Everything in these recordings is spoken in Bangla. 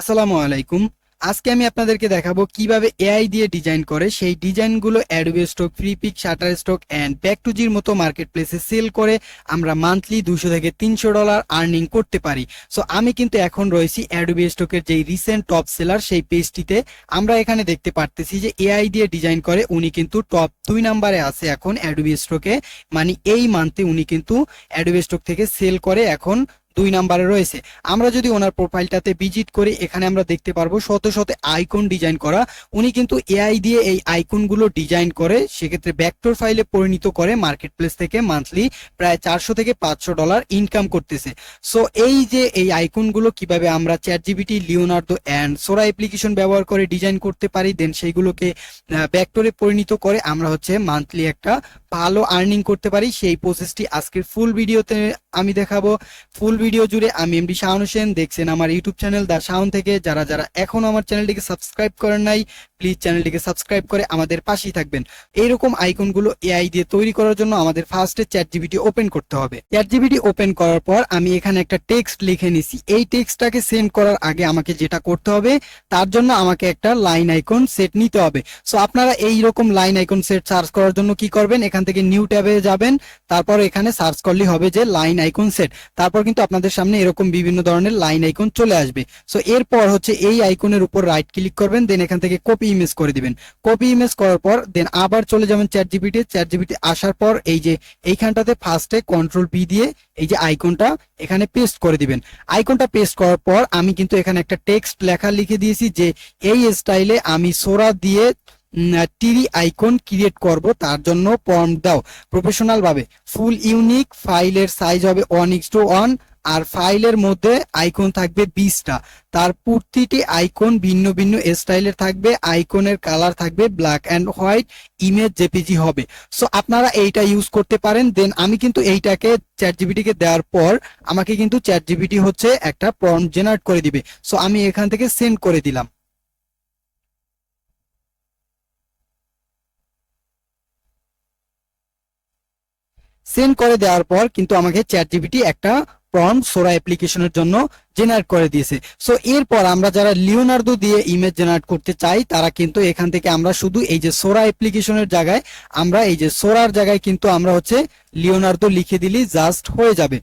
আসসালামু আলাইকুম। আজকে আমি আপনাদেরকে দেখাবো কীভাবে এআই দিয়ে ডিজাইন করে। সেই ডিজাইনগুলো Adobe stock Freepik Shutterstock and back টু জির মতো মার্কেট প্লেসে সেল করে আমরা মান্থলি দুশো থেকে তিনশো ডলার আর্নিং করতে পারি। সো আমি কিন্তু এখন রয়েছি অ্যাডোবে স্টকের যেই রিসেন্ট টপ সেলার সেই পেজটিতে আমরা এখানে দেখতে পারতেছি যে এআই দিয়ে ডিজাইন করে, উনি কিন্তু টপ দুই নাম্বারে আছে এখন অ্যাডোবে স্টকে মানে এই মান্থে উনি কিন্তু অ্যাডোবে স্টক থেকে সেল করে এখন দুই নাম্বারে রয়েছে। আমরা যদি ওনার প্রোফাইলটাতে ভিজিট করি, এখানে আমরা দেখতে পারব শত শত আইকন ডিজাইন করা। উনি কিন্তু এআই দিয়ে এই আইকনগুলো ডিজাইন করে, সেক্ষেত্রে ব্যাকটোর ফাইলে পরিণত করে মার্কেট প্লেস থেকে মান্থলি প্রায় চারশো থেকে পাঁচশো ডলার ইনকাম করতেছে। সো এই যে এই আইকনগুলো কীভাবে আমরা chat GPT Leonardo and Sora application ব্যবহার করে ডিজাইন করতে পারি দেন সেইগুলোকে ব্যাকটোরে পরিণত করে আমরা হচ্ছে মান্থলি একটা ভালো আর্নিং করতে পারি। সেই প্রসেসটি আজকের ফুল ভিডিওতে আমি দেখাবো। ফুল ভিডিও জুড়ে আমি এমডি শাহান হোসেন দেখছেন আমার ইউটিউব চ্যানেল দা শাওন থেকে। যারা যারা এখনও আমার চ্যানেলটিকে সাবস্ক্রাইব করেন নাই প্লিজ চ্যানেলটিকে সাবস্ক্রাইব করে আমাদের পাশেই থাকবেন। এইরকম আইকনগুলো এআই দিয়ে তৈরি করার জন্য আমাদের ফার্স্টে চ্যাট জিবিটি ওপেন করতে হবে। চ্যাট জিবিটি ওপেন করার পর আমি এখানে একটা টেক্সট লিখে নিছি। এই টেক্সটটাকে সেন্ড করার আগে আমাকে যেটা করতে হবে, তার জন্য আমাকে একটা লাইন আইকন সেট নিতে হবে। সো আপনারা এই রকম লাইন আইকন সেট সার্চ করার জন্য কি করবেন? এখান থেকে নিউ ট্যাবে যাবেন। তারপর এখানে সার্চ করলে হবে যে লাইন আইকন সেট তারপর কিন্তু আপনাদের সামনে এরকম বিভিন্ন ধরনের লাইন আইকন চলে আসবে। সো এরপর হচ্ছে এই আইকনের উপর রাইট ক্লিক করবেন দেন এখান থেকে কপি ইমেজ করে দিবেন। কপি ইমেজ করার পর দেন আবার চলে যাবেন চ্যাট জিবিটি চ্যাট জিবিটি আসার পর এই যে এইখানটাতে ফার্স্টে কন্ট্রোল পি দিয়ে এই যে আইকনটা এখানে পেস্ট করে দিবেন। আইকনটা পেস্ট করার পর আমি কিন্তু এখানে একটা টেক্সট লেখা লিখে দিয়েছি যে, এই স্টাইলে আমি সোরা দিয়ে টিরি আইকন ক্রিয়েট করব, তার জন্য ফর্ম দাও। প্রফেশনাল ভাবে। ফুল ইউনিক ফাইলের সাইজ হবে ওয়ান ইক্স টু ওয়ান আর ফাইলের মধ্যে আইকন থাকবে বিশটা তার প্রতিটি আইকন ভিন্ন ভিন্ন স্টাইলের থাকবে আইকনের কালার থাকবে black and white image JPG হবে। সো আপনারা এইটা ইউজ করতে পারেন। দেন আমি কিন্তু এইটাকে চ্যাট জিবিটিকে দেওয়ার পর আমাকে কিন্তু চ্যাট জিবিটি হচ্ছে একটা প্রম জেনারেট করে দিবে। সো আমি এখান থেকে সেন্ড করে দিলাম। সেন্ড করে দেওয়ার পর কিন্তু আমাকে চ্যাট জিবিটি একটা প্রম্পট সোরা অ্যাপ্লিকেশনের জন্য জেনারেট করে দিয়েছে। সো এরপর আমরা যারা লিওনার্দো দিয়ে ইমেজ জেনারেট করতে চাই, তারা কিন্তু এখান থেকে আমরা শুধু এই যে সোরা অ্যাপ্লিকেশনের জায়গায়, আমরা এই যে সোরার জায়গায় কিন্তু আমরা হচ্ছে লিওনার্দো লিখে দিলি জাস্ট হয়ে যাবে।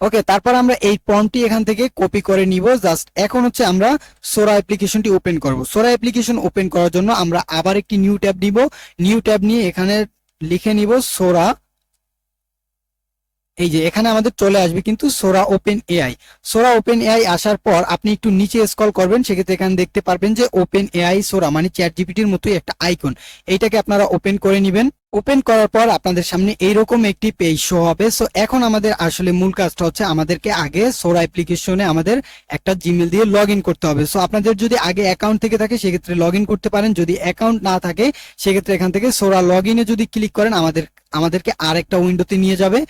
ওকে তারপর আমরা এই প্রম্পটটি এখান থেকে কপি করে নিব জাস্ট এখন হচ্ছে আমরা সোরা অ্যাপ্লিকেশনটি ওপেন করব। সোরা অ্যাপ্লিকেশন ওপেন করার জন্য আমরা আবার একটি নিউ ট্যাব নিব। নিউ ট্যাব নিয়ে এখানে লিখে নিব সোরা এই যে এখানে আমাদের চলে আসবে কিন্তু Sora open AI. Sora open AI আসার পর আপনি একটু নিচে স্কল করবেন, সেক্ষেত্রে এখানে দেখতে পারবেন যে ওপেন এআই সোরা মানে চ্যাট জিপিটির মতোই একটা আইকন এইটাকে আপনারা ওপেন করে নেবেন। ওপেন করার পর আপনাদের সামনে এইরকম একটি পেজ শো হবে। সো এখন আমাদের আসলে মূল কাজটা হচ্ছে আমাদেরকে আগে সোরা অ্যাপ্লিকেশনে আমাদের একটা জিমেল দিয়ে লগ করতে হবে। সো আপনাদের যদি আগে অ্যাকাউন্ট থেকে থাকে, সেক্ষেত্রে লগ করতে পারেন। যদি অ্যাকাউন্ট না থাকে, সেক্ষেত্রে এখান থেকে সোরা লগ যদি ক্লিক করেন, আমাদের, আমাদেরকে আর একটা উইন্ডোতে নিয়ে যাবে।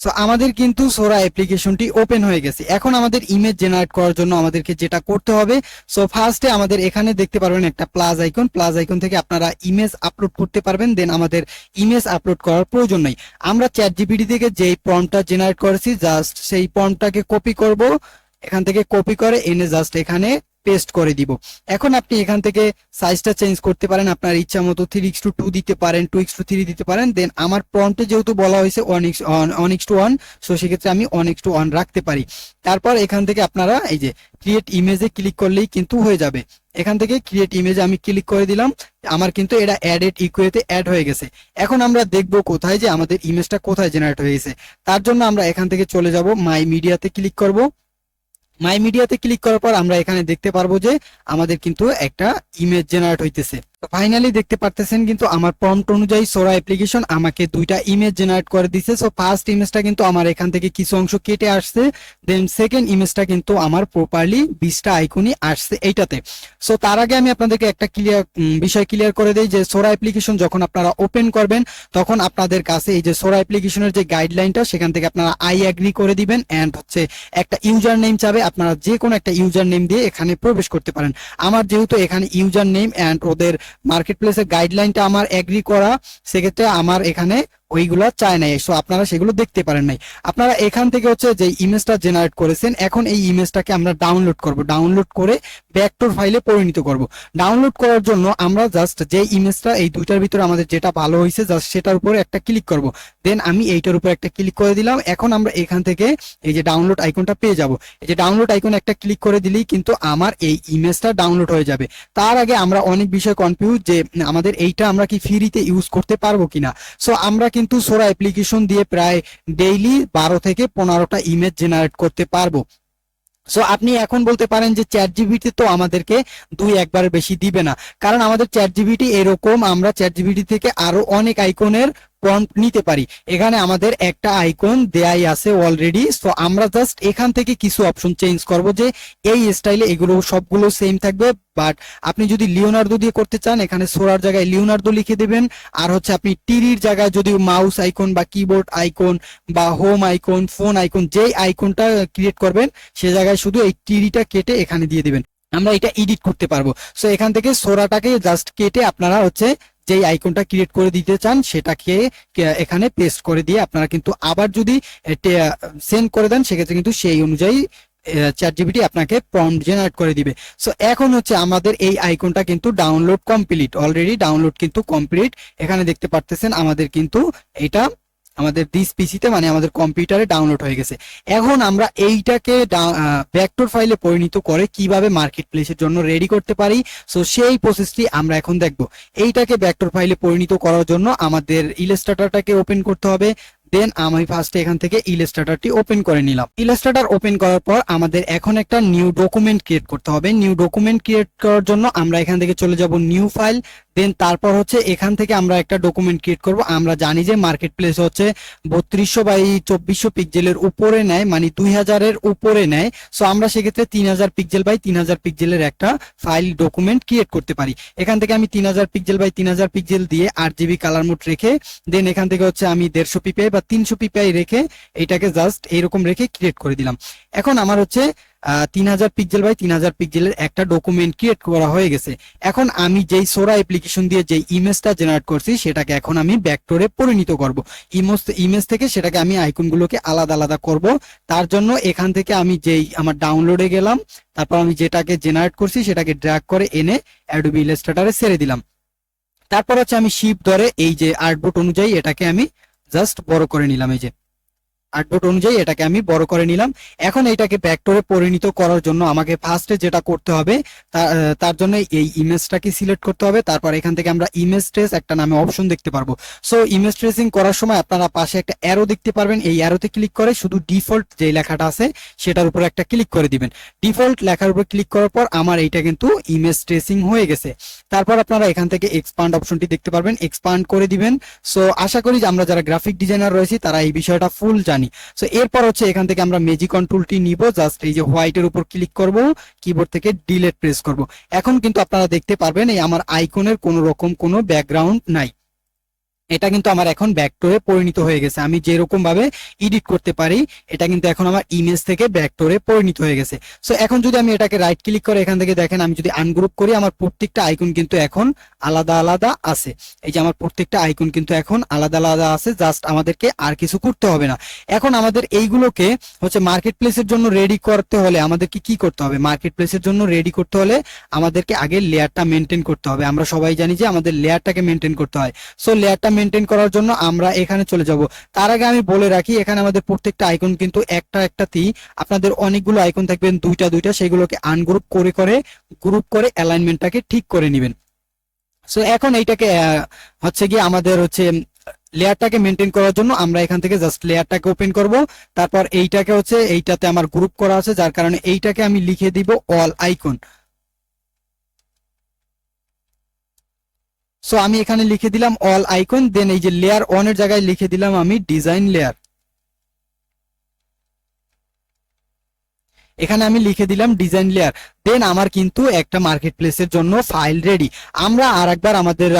সো আমাদের কিন্তু সোরা অ্যাপ্লিকেশনটি ওপেন হয়ে গেছে। এখন আমাদের ইমেজ জেনারেট করার জন্য আমাদেরকে যেটা করতে হবে সো ফার্স্টে আমাদের এখানে দেখতে পারবেন একটা প্লাস আইকন প্লাস আইকন থেকে আপনারা ইমেজ আপলোড করতে পারবেন দেন আমাদের ইমেজ আপলোড করার প্রয়োজন নেই। আমরা চ্যাট জিপিটি থেকে যেই ফর্মটা জেনারেট করেছি জাস্ট সেই ফর্মটাকে কপি করব। এখান থেকে কপি করে, এনে জাস্ট এখানে পেস্ট করে দিব। এখন আপনি এখান থেকে সাইজটা চেঞ্জ করতে পারেন, আপনার ইচ্ছা মতো থ্রি ইক্স টু টু দিতে পারেন টু ইক্স টু থ্রি দিতে পারেন দেন আমার প্রম্পটে যেহেতু বলা হয়েছে one x one two one so সেক্ষেত্রে আমি ওয়ান ইক্স টু ওয়ান রাখতে পারি। তারপর এখান থেকে আপনারা এই যে ক্রিয়েট ইমেজে ক্লিক করলেই কিন্তু হয়ে যাবে। এখান থেকে ক্রিয়েট ইমেজে আমি ক্লিক করে দিলাম, আমার কিন্তু এটা অ্যাডেড ইকুয়েতে অ্যাড হয়ে গেছে। এখন আমরা দেখব কোথায় যে আমাদের ইমেজটা কোথায় জেনারেট হয়েছে তার জন্য আমরা এখান থেকে চলে যাব মাই মিডিয়াতে ক্লিক করব। মাই মিডিয়াতে ক্লিক করার পর আমরা এখানে দেখতে পারব যে আমাদের কিন্তু একটা ইমেজ জেনারেট হইতেছে। ফাইনালি দেখতে পারতেছেন কিন্তু আমার প্রম্পট অনুযায়ী সোরা অ্যাপ্লিকেশন আমাকে দুইটা ইমেজ জেনারেট করে দিছে। সো ফার্স্ট ইমেজটা কিন্তু আমার এখান থেকে কিছু অংশ কেটে আসছে। দেন সেকেন্ড ইমেজটা কিন্তু আমার প্রপারলি বিশটা আইকনই আসছে এইটাতে। সো তার আগে আমি আপনাদেরকে একটা ক্লিয়ার বিষয় ক্লিয়ার করে দেই যে সোরা অ্যাপ্লিকেশন যখন আপনারা ওপেন করবেন, তখন আপনাদের কাছে এই যে সোরা অ্যাপ্লিকেশনের যে গাইডলাইনটা সেখান থেকে আপনারা আই অ্যাগ্রি করে দিবেন অ্যান্ড হচ্ছে একটা ইউজার নেম চাবে। আপনারা যে কোনো একটা ইউজার নেম দিয়ে এখানে প্রবেশ করতে পারেন। আমার যেহেতু এখানে ইউজার নেম অ্যান্ড ওদের মার্কেট প্লেসের গাইডলাইনটা আমার এগ্রি করা সেক্ষেত্রে আমার এখানে ওইগুলা চায় নাই সো আপনারা সেগুলো দেখতে পারেন নাই। আপনারা এখান থেকে হচ্ছে যে ইমেজটা জেনারেট করেছেন, এখন এই ইমেজটাকে আমরা ডাউনলোড করব। ডাউনলোড করে ব্যাকটোর ফাইলে পরিণত করব। ডাউনলোড করার জন্য আমরা জাস্ট যে ইমেজটা এই দুইটার ভিতরে আমাদের যেটা ভালো হয়েছে জাস্ট সেটার উপরে একটা ক্লিক করব। দেন আমি এইটার উপর একটা ক্লিক করে দিলাম, এখন আমরা এখান থেকে এই যে ডাউনলোড আইকনটা পেয়ে যাব। এই যে ডাউনলোড আইকন একটা ক্লিক করে দিলেই কিন্তু আমার এই ইমেজটা ডাউনলোড হয়ে যাবে। তার আগে আমরা অনেক বিষয় কনফিউজ যে আমাদের এইটা আমরা কি ফ্রিতে ইউজ করতে পারব কিনা। সো আমরা কিন্তু সোরা অ্যাপ্লিকেশন দিয়ে প্রায় ডেইলি বারো থেকে পনেরোটা ইমেজ জেনারেট করতে পারব। সো আপনি এখন বলতে পারেন যে চ্যাট জিবিটি তো আমাদেরকে দুই একবার বেশি দিবে না। কারণ আমাদের চ্যাট জিবিটি এরকম, আমরা চ্যাট জিবিটি থেকে আরও অনেক আইকনের প্রম্পট নিতে পারি। এখানে আমাদের একটা আইকন দেয়াই আছে অলরেডি সো আমরা জাস্ট এখান থেকে কিছু অপশন চেঞ্জ করব যে এই স্টাইলে এগুলো সবগুলো সেম থাকবে বাট আপনি যদি লিওনার্দো দিয়ে করতে চান, এখানে সোরার জায়গায় লিওনার্দো লিখে দেবেন, আর হচ্ছে আপনি টিরির জায়গায় যদি মাউস আইকন বা কিবোর্ড আইকন বা হোম আইকন ফোন আইকন যেই আইকনটা ক্রিয়েট করবেন, সে জায়গায় শুধু এই টিরিটা কেটে এখানে দিয়ে দেবেন। আমরা এটা এডিট করতে পারব। সো এখান থেকে সোরাটাকে জাস্ট কেটে আপনারা হচ্ছে যেই আইকনটা ক্রিয়েট করে দিতে চান, সেটাকে এখানে পেস্ট করে দিয়ে আপনারা কিন্তু আবার যদি সেন্ড করে দেন, সেক্ষেত্রে কিন্তু সেই অনুযায়ী চ্যাট জিবিটি আপনাকে প্রম্পট জেনারেট করে দিবে। সো এখন হচ্ছে আমাদের এই আইকনটা কিন্তু ডাউনলোড কমপ্লিট অলরেডি ডাউনলোড কিন্তু কমপ্লিট এখানে দেখতে পারতেছেন আমাদের কিন্তু এটা আমাদের দিস পিসিতে মানে আমাদের কম্পিউটারে ডাউনলোড হয়ে গেছে। এখন আমরা এইটাকে ভেক্টর ফাইলে পরিণত করে কীভাবে মার্কেট প্লেসের জন্য রেডি করতে পারি? সো সেই প্রসেসটি আমরা এখন দেখব। এইটাকে ভেক্টর ফাইলে পরিণত করার জন্য আমাদের ইলাস্ট্রেটরটাকে ওপেন করতে হবে। দেন আমি ফার্স্টে এখান থেকে ইলাস্ট্রেটরটি ওপেন করে নিলাম। ইলাস্ট্রেটর ওপেন করার পর আমাদের এখন একটা নিউ ডকুমেন্ট ক্রিয়েট করতে হবে। নিউ ডকুমেন্ট ক্রিয়েট করার জন্য আমরা এখান থেকে চলে যাব নিউ ফাইল দেন তারপর হচ্ছে এখান থেকে আমরা একটা ডকুমেন্ট ক্রিয়েট করব। আমরা জানি যে মার্কেট প্লেস হচ্ছে বত্রিশশো বাই চব্বিশশো পিক্সেলের উপরে নেয় মানে দুই হাজারের উপরে নেয়। সো আমরা সেক্ষেত্রে তিন হাজার পিক্সেল বাই তিন হাজার পিক্সেলের একটা ফাইল ডকুমেন্ট ক্রিয়েট করতে পারি। এখান থেকে আমি তিন হাজার পিক্সেল বাই তিন হাজার পিক্সেল দিয়ে আট জিবি কালার মোড রেখে দেন এখান থেকে হচ্ছে আমি দেড়শো পিপিআই বা তিনশো পিপিআই রেখে এটাকে জাস্ট এইরকম রেখে ক্রিয়েট করে দিলাম। এখন আমার হচ্ছে তিন হাজার পিক্সেল বাই তিন হাজার পিক্সেলের একটা ডকুমেন্ট ক্রিয়েট করা হয়ে গেছে। এখন আমি যেই সোরা অ্যাপ্লিকেশন দিয়ে যেই ইমেজটা জেনারেট করছি, সেটাকে এখন আমি ব্যাকটোরে পরিণত করব। ইমেজ ইমেজ থেকে সেটাকে আমি আইকনগুলোকে আলাদা আলাদা করব। তার জন্য এখান থেকে আমি যেই আমার ডাউনলোডে গেলাম, তারপর আমি যেটাকে জেনারেট করছি, সেটাকে ড্র্যাগ করে এনে অ্যাডোবি ইলাস্ট্রেটরে ছেড়ে দিলাম। তারপর হচ্ছে আমি শিপ ধরে এই যে আর্টবোর্ড অনুযায়ী এটাকে আমি জাস্ট বড় করে নিলাম এই যে। আর্টবোর্ড অনুযায়ী এটাকে আমি বড় করে নিলাম। এখন এটাকে ভেক্টরে পরিণত করার জন্য আমাকে ফার্স্টে যেটা করতে হবে তার জন্য এই ইমেজটাকে সিলেক্ট করতে হবে। তারপর এখান থেকে আমরা ইমেজ ট্রেস একটা নামে অপশন দেখতে পারব। সো ইমেজ ট্রেসিং করার সময় আপনারা পাশে একটা অ্যারো দেখতে পারবেন। এই অ্যারোতে ক্লিক করে শুধু ডিফল্ট যে লেখাটা আছে, সেটার উপর একটা ক্লিক করে দিবেন। ডিফল্ট লেখার উপর ক্লিক করার পর আমার এইটা কিন্তু ইমেজ ট্রেসিং হয়ে গেছে। তারপর আপনারা এখান থেকে এক্সপান্ড অপশনটি দেখতে পারবেন। এক্সপান্ড করে দিবেন। সো আশা করি যে আমরা যারা গ্রাফিক ডিজাইনার রয়েছি, তারা এই বিষয়টা ফুল জানি। সো এরপর হচ্ছে এখান থেকে আমরা মেজিক কন্ট্রোলটি নিব জাস্ট এই যে হোয়াইটের উপর ক্লিক করব কিবোর্ড থেকে ডিলেট প্রেস করব। এখন কিন্তু আপনারা দেখতে পারবেন এই আমার আইকনের কোনো রকম কোনো ব্যাকগ্রাউন্ড নাই। এটা কিন্তু আমার এখন ব্যাকটোরে পরিণত হয়ে গেছে। আমি যেরকম ভাবে এডিট করতে পারি, এটা কিন্তু এখন আমার ইমেজ থেকে ব্যাকটোরে পরিণত হয়ে গেছে। সো এখন যদি আমি এটাকে রাইট ক্লিক করে এখান থেকে দেখেন, আমি যদি আনগ্রুপ করি, আমার প্রত্যেকটা আইকন কিন্তু এখন আলাদা আলাদা আছে। এই যে আমার প্রত্যেকটা আইকন কিন্তু এখন আলাদা আলাদা আছে জাস্ট আমাদেরকে আর কিছু করতে হবে না। এখন আমাদের এইগুলোকে হচ্ছে মার্কেট প্লেসের জন্য রেডি করতে হলে আমাদেরকে কি করতে হবে? মার্কেট প্লেসের জন্য রেডি করতে হলে আমাদেরকে আগে লেয়ারটা মেনটেন করতে হবে। আমরা সবাই জানি যে আমাদের লেয়ারটাকে মেনটেন করতে হয়। সো লেয়ারটা মেনটেন করার জন্য আমরা এখানে চলে যাব। তার আগে আমি বলে রাখি, এখানে আমাদের প্রত্যেকটা আইকন কিন্তু একটা একটা একটাতেই আপনাদের অনেকগুলো আইকন থাকবেন দুইটা দুইটা, সেগুলোকে আনগ্রুপ করে করে গ্রুপ করে অ্যালাইনমেন্টটাকে ঠিক করে নেবেন। সো এখন এইটাকে হচ্ছে গিয়ে আমাদের হচ্ছে লেয়ারটাকে মেনটেন করার জন্য আমরা এখান থেকে জাস্ট লেয়ারটাকে ওপেন করব। তারপর এইটাকে হচ্ছে, এইটাতে আমার গ্রুপ করা আছে, যার কারণে এইটাকে আমি লিখে দিব অল আইকন সো আমি এখানে লিখে দিলাম অল আইকন দেন এই যে লেয়ার ওয়ানের জায়গায় লিখে দিলাম আমি ডিজাইন লেয়ার এখানে আমি লিখে দিলাম ডিজাইন লেয়ার দেন আমার কিন্তু একটা মার্কেট প্লেসের জন্য ফাইল রেডি আমরা আর একবার আমাদের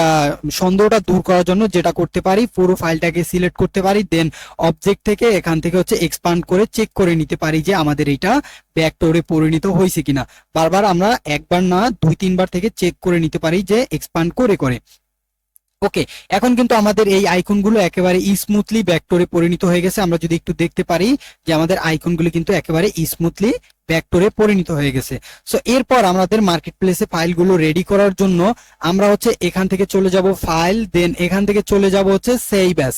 সন্দেহটা দূর করার জন্য যেটা করতে পারি, পুরো ফাইলটাকে সিলেক্ট করতে পারি দেন অবজেক্ট থেকে এখান থেকে হচ্ছে এক্সপান্ড করে চেক করে নিতে পারি যে আমাদের এটা ব্যাকটোরে পরিণত হয়েছে কিনা। বারবার আমরা একবার না, দুই, তিনবার থেকে চেক করে নিতে পারি যে এক্সপান্ড করে করে। ওকে এখন কিন্তু আমাদের এই আইকনগুলো একেবারে স্মুথলি ব্যাকটোরে পরিণত হয়ে গেছে। আমরা যদি একটু দেখতে পারি যে আমাদের আইকনগুলো কিন্তু একেবারে স্মুথলি ব্যাকটোরে পরিণত হয়ে গেছে। সো এরপর আমাদের মার্কেট প্লেসে ফাইলগুলো রেডি করার জন্য আমরা হচ্ছে এখান থেকে চলে যাব ফাইল দেন এখান থেকে চলে যাব হচ্ছে সেই ব্যাস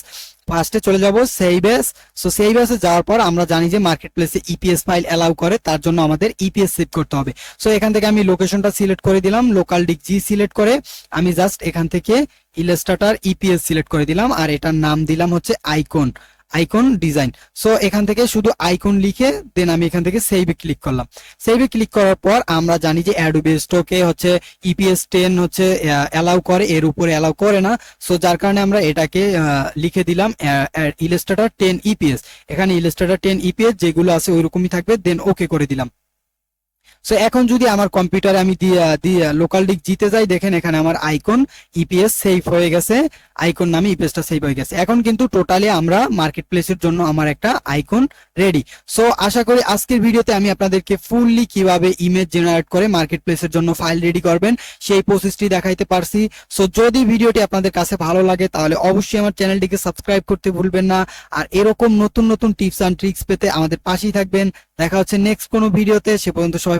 ফার্স্টে চলে যাব সেই বেস সো সেই ব্যাসে যাওয়ার পর আমরা জানি যে মার্কেট প্লেসে ইপিএস ফাইল অ্যালাউ করে, তার জন্য আমাদের ইপিএস সেভ করতে হবে। সো এখান থেকে আমি লোকেশনটা সিলেক্ট করে দিলাম লোকাল ডিক জি সিলেক্ট করে। আমি জাস্ট এখান থেকে ইলাস্ট্রেটর ইপিএস সিলেক্ট করে দিলাম, আর এটার নাম দিলাম হচ্ছে আইকন আইকন ডিজাইন সো এখান থেকে শুধু আইকন লিখে দেন আমি এখান থেকে সেভে ক্লিক করলাম। সেভে ক্লিক করার পর আমরা জানি যে অ্যাডোবে স্টকে হচ্ছে ইপিএস টেন হচ্ছে অ্যালাউ করে, এর উপরে অ্যালাউ করে না। সো যার কারণে আমরা এটাকে লিখে দিলাম ইলাস্ট্রেটর টেন ইপিএস এখানে ইলাস্ট্রেটর টেন ইপিএস যেগুলো আছে ওইরকমই থাকবে দেন ওকে করে দিলাম। সো এখন যদি আমার কম্পিউটারে আমি দিয়ে লোকাল ডিক জিতে যাই, দেখেন এখানে আমার আইকন ইপিএস সেভ হয়ে গেছে। আইকন নামে ইপিএসটা সেভ হয়ে গেছে। এখন কিন্তু টোটালি আমরা মার্কেট প্লেসের জন্য আমার একটা আইকন রেডি সো আশা করি আজকের ভিডিওতে আমি আপনাদেরকে ফুললি কীভাবে ইমেজ জেনারেট করে মার্কেট প্লেসের জন্য ফাইল রেডি করবেন, সেই প্রসেসটি দেখাইতে পারছি। সো যদি ভিডিওটি আপনাদের কাছে ভালো লাগে, তাহলে অবশ্যই আমার চ্যানেলটিকে সাবস্ক্রাইব করতে ভুলবেন না। আর এরকম নতুন নতুন টিপস অ্যান্ড ট্রিক্স পেতে আমাদের পাশেই থাকবেন। দেখা হচ্ছে নেক্সট কোনো ভিডিওতে, সে পর্যন্ত সবাই